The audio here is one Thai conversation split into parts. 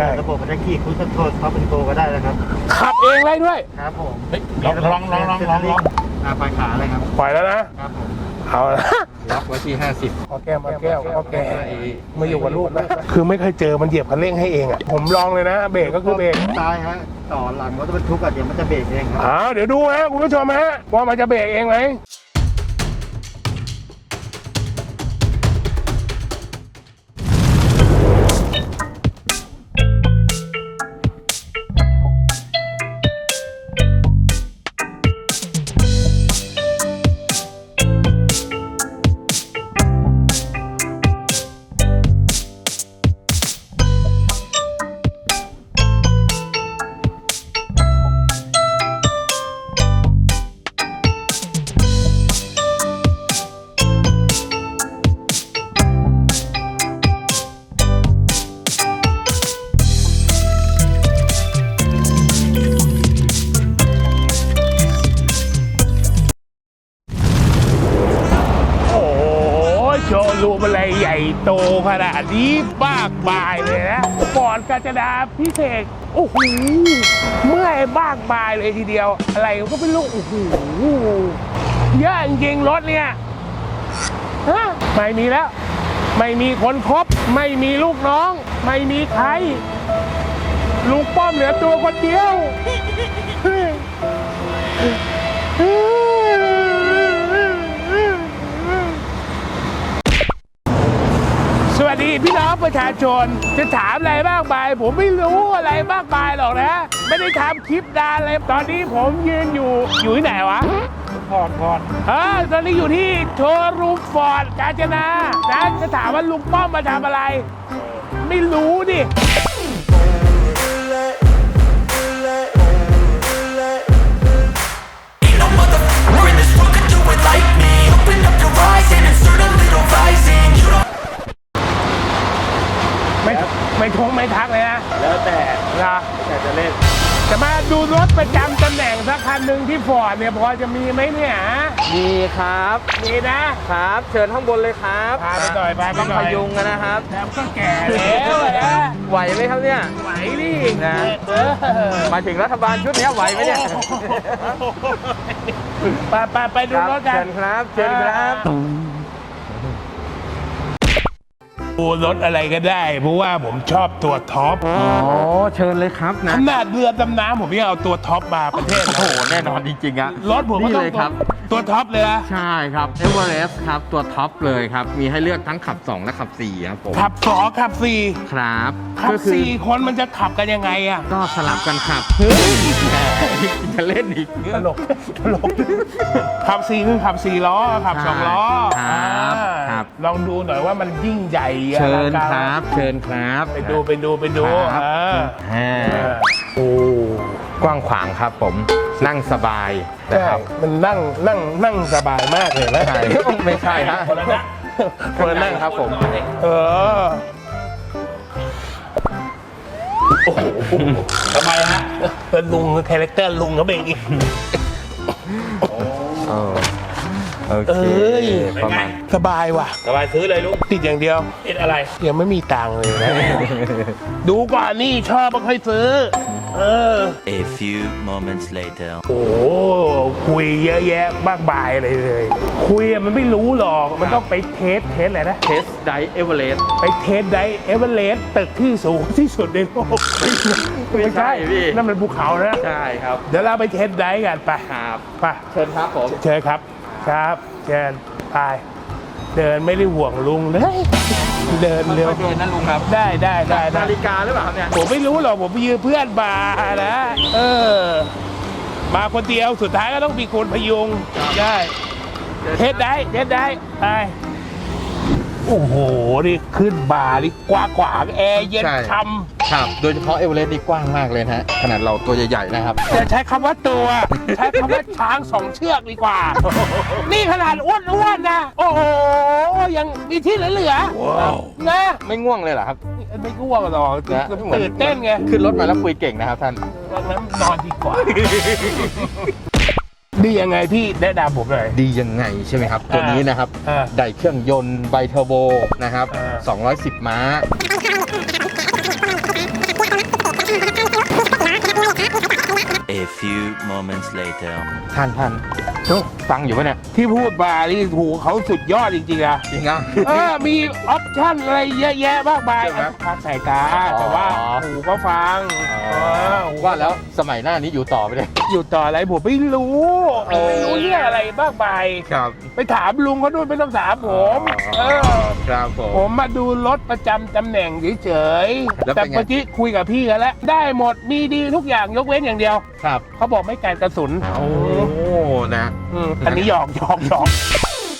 ช่ ระบบมันจะขี่คุยคอนโทรลเขาเป็นโกก็ได้นะครับ ขับเองได้ด้วยครับผมเฮ้ยลองลองลองลองลองลองอ่าปลายขาเลยครับปล่อยแล้วนะ ครับผมเอาละล็อกไว้ที่ 50พอแก้วมาแก้วพอแก้วมาอยู่กับลูกนะคือไม่เคยเจอมันเหยียบคันเร่งให้เองอะผมลองเลยนะ เบรกก็คือเบรกซ้ายฮะต่อหลังรถบรรทุกอะเดี๋ยวมันจะเบรกเองครับอ้าวเดี๋ยวดูฮะคุณผู้ชมฮะว่ามันจะเบรกเองไหม โชว์รูมอะไรใหญ่โตขนาดนี้บ้ากบายเลยนะฟอร์ดกาญจนาพิเศษกโอ้โหเมื่อยบ้ากบายเลยทีเดียว อะไรก็ไม่รู้โอ้โหเยอะจริงรถเนี่ยฮะไม่มีแล้ว ไม่มีคนครบ ไม่มีลูกน้อง ไม่มีใครลุงป้อมเหลือตัวคนเดียว สวัสดีพี่น้องประชาชน จะถามอะไรมากมาย ผมไม่รู้อะไรมากมายหรอกนะ ไม่ได้ทำคลิปนานเลยตอนนี้ผมยืนอยู่อยู่ที่ไหนวะพอดพอดเออตอนนี้อยู่ที่โชว์รูมฟอร์ดกาญจนานะจะถามว่าลุงป้อมมาทำอะไร ไม่รู้ดิ ไม่ไม่ทงไม่ทักเลยนะแล้วแต่นะแต่จะเล่นจะมาดูรถประจำตำแหน่งสักคันหนึ่งที่ฟอร์ดเนี่ยพอจะมีไหมเนี่ยฮะมีครับมีนะครับ เชิญข้างบนเลยครับพาไปหน่อยพาไปต้องหน่พอยยุงกันนะครับแล้วก็แก่แล้วอะนะไหวไหมครับเนี่ยไหวดินะเออมาถึงรัฐบาลชุดเนี้ยไหวไหมเนี่ยไปไปไปดูครับรถกัเชินญครับเชิญครับ ดูรถอะไรก็ได้ เพราะว่าผมชอบตัวท็อปอ๋อเชิญเลยครับขนะนาดเรือดำน้ำผมยังเอาตัวท็อปมาประเทศโอ้โหแน่นอนจริงๆอะรถผมก็นี่ต้องเลยครับ ตัวท็อปเลยนะใช่ครับเอเวอเรสต์ครับตัวท็อปเลยครับ มีให้เลือกทั้งขับ 2 และขับ 4 ครับผมขับสองขับสี่ครับขับก็คือสี่คนมันจะขับกันยังไงอะ ก็สลับกันขับเฮ้ย จะเล่นอีกตลกตลกขับสี่คือขับสี่ล้อขับสองล้อครับอ่าครับ ลองดูหน่อยว่ามันยิ่งใหญ่อะเชิญอลังกาครับ เชิญครับไปดูไปดูไปดูครับอ่าอ่าอ่าโอ้กว้างขวางครับผม นั่งสบายนะใช่ครับมันนั่งนั่งนั่งสบายมากเลยนะใช่ไม่ใช่ฮะคนละนั่งคนละนั่งครับผม เออ ทำไมฮะ เป็นลุงคาแรคเตอร์ลุงเขาเป็นอย่างงี้ เออโอเอเค้ย ประมาณ สบายว่ะ สบายซื้อเลยลูกติดอย่างเดียว ติดอะไร ยังไม่มีตังค์เลยนะ ดูก่อนนี่ชอบไม่ค่อยซื้อ เออ A few moments later. โอ้โหคุยเยอะแยะมากมายเลยเลย คุยอะมันไม่รู้หรอก มันต้องไปเทสเทสอะไรนะ เทสไดเอเวอเรสต์ ไปเทสไดเอเวอเรสต์ตึกที่สูงที่สุดในโลกไม่ใช่พี่ นั่นมันภูเขานะ ใช่ครับเดี๋ยวเราไปเทสไดกันไปครับไปเชิญครับผม เชิญครับ ครับ เชิญไป เดินไม่ได้ห่วงลุงเลยเดินเร็วเดินนะลุงครับได้ได้ได้ได้ นาฬิกาหรือเปล่าครับเนี่ยผมไม่รู้หรอกผมไปยืมเพื่อนมานะเออ มาคนเดียวสุดท้ายก็ต้องมีคนพยุงได้เทสได้เทสได้ไป โอ้โห นี่ขึ้นบาร์นี่กว้างขวางแอร์เย็นใช่ ช่ครับ โดยเฉพาะเอเวอเรสต์นี่กว้างมากเลยนะฮะ ขนาดเราตัวใหญ่ๆนะครับำจะใช้คำว่าตัว ใช้คำว่าช้างสองเชือกดีกว่า นี่ขนาดอ้วนๆนะ โอ้โห ยังมีที่เหลือๆนะไม่ง่วงเลยเหรอครับ ไม่กลัวหรอกนะตื่นเต้นไง ขึ้นรถมาแล้วคุยเก่งนะครับท่าน ดังนั้นนอนดีกว่า ดียังไงพี่แนะนำผมหน่ยดียังไงใช่ไหมครับ ตัวนี้นะครับได้เครื่องยนต์ไบเทอร์โบนะครับ อ่ 210 ม้า A few moments later. ท่านท่าน จุ๊ฟังอยู่ปะเนี่ย ที่พูดมานี่ถูกเขาสุดยอดจริงๆอะจริงอะ เออมีออปชั่นอะไรเยอะแยะมากมายใช่ไหมพักสายตาอ๋อแต่ว่าหูก็ฟังเออหูว่าแล้วสมัยหน้านี้อยู่ต่อไปเลย อยู่ต่ออะไรผมไม่รู้เออ ไม่รู้เรื่องอะไรมากมายครับ ไปถามลุงเขาด้วยไม่ต้องถามผมเออ ครับผมผมมาดูรถประจำตำแหน่งเฉยแล้วๆ แต่เป็นไง เมื่อกี้คุยกับพี่กันแล้ว ได้หมดมีดีทุกอย่างยกเว้นอย่างเดียว ครับ เขาบอกไม่การกระสุนโอ้ นะอืมอันนี้หยอกหยอกหยอก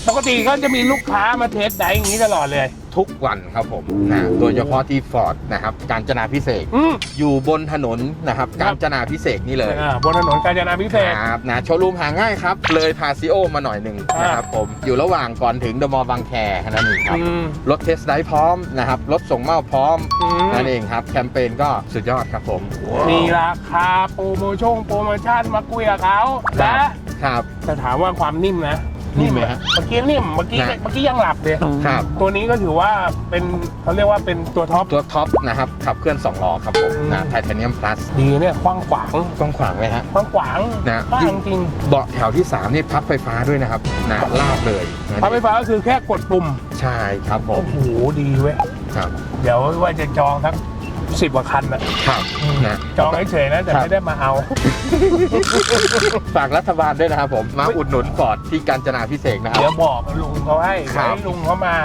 ปกติก็จะมีลูกค้ามาเทสไดอย่างนี้ตลอดเลย ทุกวันครับผมนะโดยเฉพาะที่ฟอร์ดนะครับการจนาพิเศษกอืม อยู่บนถนนนะครับ การจนาพิเศษกนี่เลยอ่าบนถนนกาญจนาพิเศษก ครับนะโชว์รูมหาง่ายครับ เลยพาซิโอมาหน่อยหนึ่งอ่าน นะครับผมอยู่ระหว่างก่อนถึงเดอะมอลล์บางแคนั่นเองครับ อืมรถเทสไดพร้อมนะครับ รถส่งมอบพร้อมอืมนั่นเองครับ แคมเปญก็สุดยอดครับผม มีราคาโปรโมชั่นโปรโมชั่นมาคุยกับเขาครันะบ ครับ แต่ถามว่าความนิ่มนะนิ่มไหมฮะเมื่อกี้นิ่มเมื่อกี้นะเมื่อกี้ยังหลับเลยครับ ตัวนี้ก็ถือว่าเป็นเขาเรียกว่าเป็นตัวท็อป ตัวท็อปนะครับขับเคลื่อน2ล้อครับผมอืมนะไทเทเนียมพลัสดีเนี่ยกว้างขวางกว้างขวางไหมฮะกว้างขวางนะกว้างจริงเบาะแถวที่ 3 นี่พับไฟฟ้าด้วยนะครับนะลาบเลยนะพับไฟฟ้าก็คือแค่กดปุ่มใช่ครับผโอ้มโหดีเว้ยครับ เดี๋ยวว่าจะจองสัก สิบกว่าคันนะครับนะจองเฉยๆนะแต่ครับไม่ได้มาเอา ฝากรัฐบาลด้วยนะครับผมมาอุดหนุนฟอร์ดที่การจนาพิเศษกนะคเดี๋รัยวบบอกลุงเขาให้ครับ ให้ลุงเขามา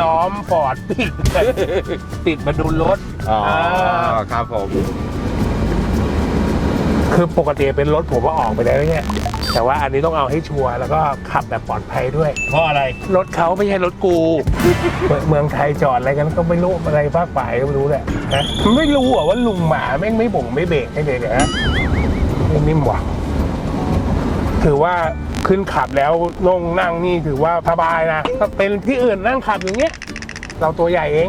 ล้อมฟอร์ดติดติดมาดูรถอ๋ออ่าครับผม คือปกติเป็นรถผมว่าออกไปแล้วเนี่ย แต่ว่าอันนี้ต้องเอาให้ชัวร์แล้วก็ขับแบบปลอดภัยด้วย เพราะอะไร รถเขาไม่ใช่รถกู เมืองเมืองไทยจอดอะไรกันก็ไม่รู้อะไรภาคป่ายก็ไม่รู้แหละนะมันไม่รู้เหรอว่าลุงหมาแม่งไม่บ่งไม่เบรกให้เลยเนี่ยฮะไม่นิ่มว่ะถือว่าขึ้นขับแล้วลงนั่งนี่ถือว่าสบายนะถ้าเป็นที่อื่นนั่งขับอย่างเงี้ย เราตัวใหญ่เอง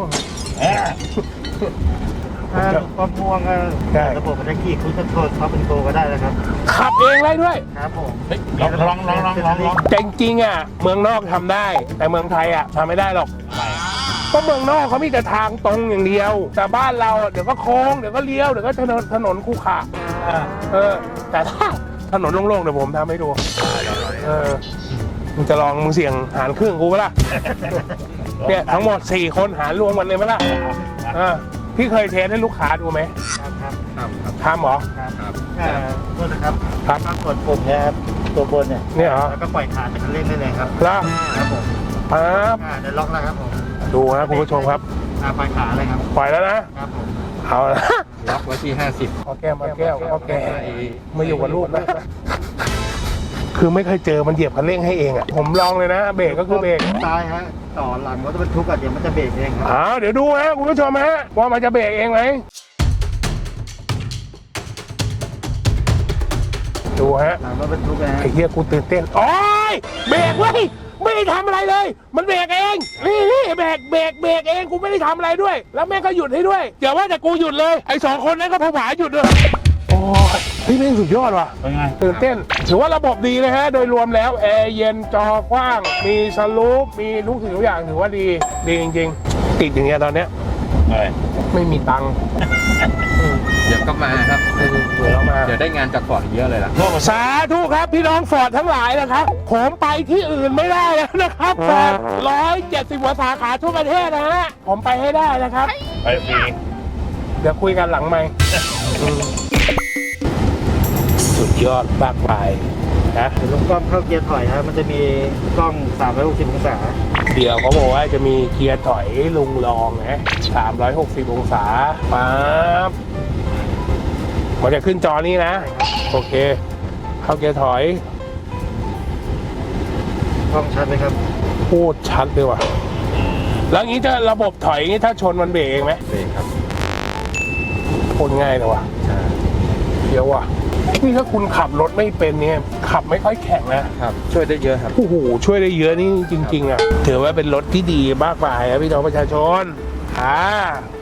ถ้าก็ม่วงก็ใช่ ระบบมันจะขี่คุชโทษเขาเป็นโกก็ได้นะครับขับเองได้ด้วย ครับผมเฮ้ยลองลองลองลองลองลองแต่จริงๆอะเมืองนอกทำได้ แต่เมืองไทยอะทำไม่ได้หรอกเพราะเมืองนอกเขามีแต่ทางตรงอย่างเดียว แต่บ้านเราเดี๋ยวก็โค้งเดี๋ยวก็เลี้ยวเดี๋ยวก็ถนนถนนคูขระเออ แต่ถ้าถนนโล่งๆเดี๋ยวผมทำให้ดูเออมึงจะลองมึงเสี่ยงหารครึ่งกูปะล่ะเนี่ยทั้งหมดสี่คนหารรวมกันเลยปะล่ะเออ พี่เคยเทสให้ลูกค้าดูไหมครับครับครับครับทำเหรอ ครับอ่าโทษนะครับครับมากดปุ่มเนี่ยครับตัวบนเนี่ยเนี่ยเหรอแล้วก็ปล่อยขาเป็นคันเร่งได้เลยครับแล้วครับผมปั๊บอ่าเดี๋ยวล็อกแล้วครับผมดูนะคุณผู้ชมครับ อ่าปล่อยขาเลยครับปล่อยแล้วนะ ครับผมเอาละล็อกไว้ที่50เอาแก้วมาแก้วเอาแก้วมาอยู่กับลูกนะ คือไม่เคยเจอมันเหยียบคันเร่งให้เองอะ ผมลองเลยนะ เบรกก็คือเบรกซ้ายฮะ ต่อหลังรถบรรทุกอะเดี๋ยวมันจะเบรกเองครับอ้าวเดี๋ยวดูฮะคุณผู้ชมฮะว่ามันจะเบรกเองไหมดูฮะหลังรถบรรทุกนะฮะไอ้เหี้ยกูตื่นเต้นโอ้ยเบรกเว้ยไม่ได้ทำอะไรเลย มันเบรกเองนี่นี่เบรกเบรกเบรกเองกูไม่ได้ทำอะไรด้วย แล้วแม่งก็หยุดให้ด้วยเดี๋ยวว่าแต่กูหยุดเลยไอ้สองคนนั้นก็ผวาหยุดด้วยโอ้ย เฮ้ยแม่งสุดยอดว่ะเป็นไง ตื่นเต้น ถือว่าระบบดีเลยฮะ โดยรวมแล้ว แอร์เย็นจอกว้าง มีสลูป มีทุกสิ่งทุกอย่างถือว่าดี ดีจริง ๆ ติดอย่างเงี้ยตอนเนี้ยอะไรไม่มีตังค์เดี๋ยวก็มาครับเออเดี๋ยวเรามา เดี๋ยวได้งานจากฟอร์ดอีกเยอะเลยล่ะ สาธุครับพี่น้องฟอร์ดทั้งหลายนะครับ ผมไปที่อื่นไม่ได้แล้วนะครับฟอร์ดร้อยเจ็ดสิบกว่าสาขาทั่วประเทศนะฮะ ผมไปให้ได้นะครับ ไปฟรีเดี๋ยวคุยกันหลังไม่ สุดยอดมากมายนะเดี๋ยวลุงกล้องเข้าเกียร์ถอยครับมันจะมีกล้อง 360 องศา เดี๋ยวเขาบอกว่าจะมีเกียร์ถอยลุงลองนะ360 องศาปั๊บมันจะขึ้นจอนี้นะ โอเค เข้าเกียร์ถอยกล้องชัดไหมครับโคตรชัดเลยว่ะ แล้วงี้จะระบบถอยงี้ถ้าชนมันเบรกเองไหมเองครับโคตรง่ายเลยว่ะใช่เดี๋ยวว่ะ นี่ถ้าคุณขับรถไม่เป็นเนี่ยขับไม่ค่อยแข็งนะครับ ช่วยได้เยอะครับ โอ้โหช่วยได้เยอะนี่จริง ๆอะถือว่าเป็นรถที่ดีมากมายครับพี่น้องประชาชนอ่าโอ้โห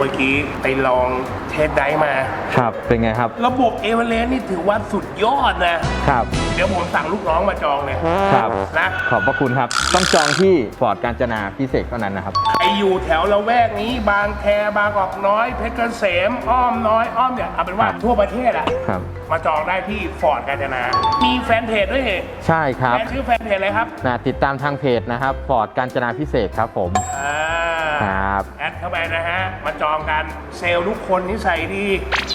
เมื่อกี้ไปลองเทสไดฟ์มา ครับ เป็นไงครับ ระบบเอเวอเรสต์นี่ถือว่าสุดยอดนะ ครับ เดี๋ยวผมสั่งลูกน้องมาจองเลยครับ นะ ขอบพระคุณครับ ต้องจองที่ฟอร์ดการจนาพิเศษเท่านั้นนะครับไออยู่แถวละแวกนี้บางแคบางกอกน้อย เพชรเกษมอ้อมน้อยอ้อมเนี่ยเอาเป็นว่าครับทั่วประเทศอะครับ มาจองได้ที่ฟอร์ดกาญจนา มีแฟนเพจด้วยเหรอใช่ครับแฟนชื่อแฟนเพจอะไรครับนะติดตามทางเพจนะครับฟอร์ดการจนาพิเศษครับผม อ่า ครับ แอดเข้าไปนะฮะ มาจองกันเซลล์ทุกคนนิสัยดี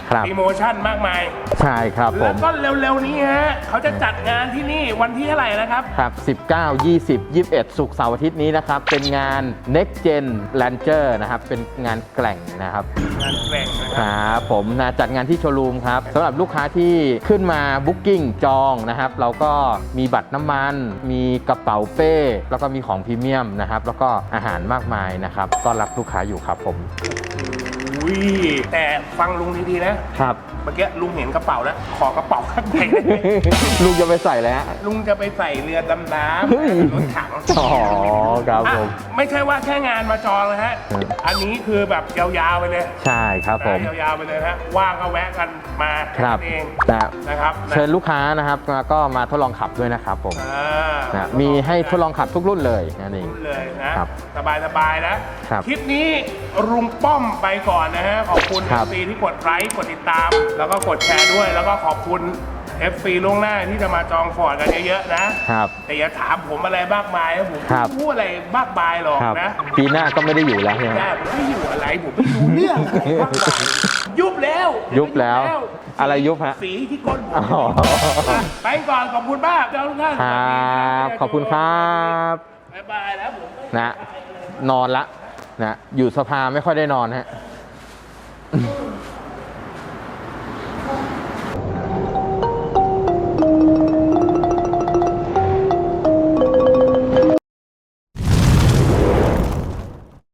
ครับโปรโมชั่นมากมาย ใช่ครับผแล้วม ก็เร็วๆนี้ฮะเขาจะจัดงานที่นี่วันที่เท่าไหร่นะครับ ครับ 19 20 21 สุกร์เสาร์อาทิตย์นี้นะครับ เป็นงาน Next Gen Ranger นะครับ เป็นงานแกล่งนะครับ งานแกร่งนะคครับ รับผมนะจัดงานที่โชว์รูมครับสำหรับลูกค้าที่ขึ้นมาบุ๊กิ้งจองนะครับ เราก็มีบัตรน้ำมัน มีกระเป๋าเป้ แล้วก็มีของพรีเมียมนะครับ แล้วก็อาหารมากมายนะครับต้อนรับลูกค้าอยู่ครับผม อุ้ยแต่ฟังลุงดีๆนะครับ เมื่อกี้ลุงเห็นกระเป๋าแล้ว ขอกระเป๋าข้างในได้ไหมลูกจะไปใส่แล้วลุงจะไปใส่เรือดำน้เฮ้ยำรถถังอ๋อครับผม อะไม่ใช่ว่าแค่งานมาจองนะฮะอืมอันนี้คือแบบยาวๆไปเลยใช่ครับผม นะยาวๆไปเลยนะว่างก็แวะกันมาครับแนั่นเองนะนะครับนะเชิญลูกค้านะครับก็มาทดลองขับด้วยนะครับผมอ่า นะมีให้ทดลองขับทุกรุ่นเลยนั่นเองพูดเลยนะครับสบายๆนะครับ คลิปนี้ลุงป้อมไปก่อนนะฮะขอบคุณ ครับ FC ที่กดไลค์กดติดตาม แล้วก็กดแชร์ด้วย แล้วก็ขอบคุณ FC ล่วงหน้าที่จะมาจองฟอร์ดกันเยอะๆนะ ครับ แต่อย่าถามผมอะไรมากมายนะผมครับ ไม่พูดอะไรมากมายหรอกครับ นะปีหน้าก็ไม่ได้อยู่แล้วใช่ไหม แม่ผมไม่อยู่อะไรผมไม่รู้เรื่องอะไรมากมายยุบแล้วยุบแล้วอะไรยุบฮะสีที่ก้นผมอ๋อ อะไปก่อนขอบคุณมากเจ้าทุกท่านครับขอบคุณครับบ๊ายบายแล้วผม นะ นอนละนะอยู่สภาไม่ค่อยได้นอนฮะ 嗯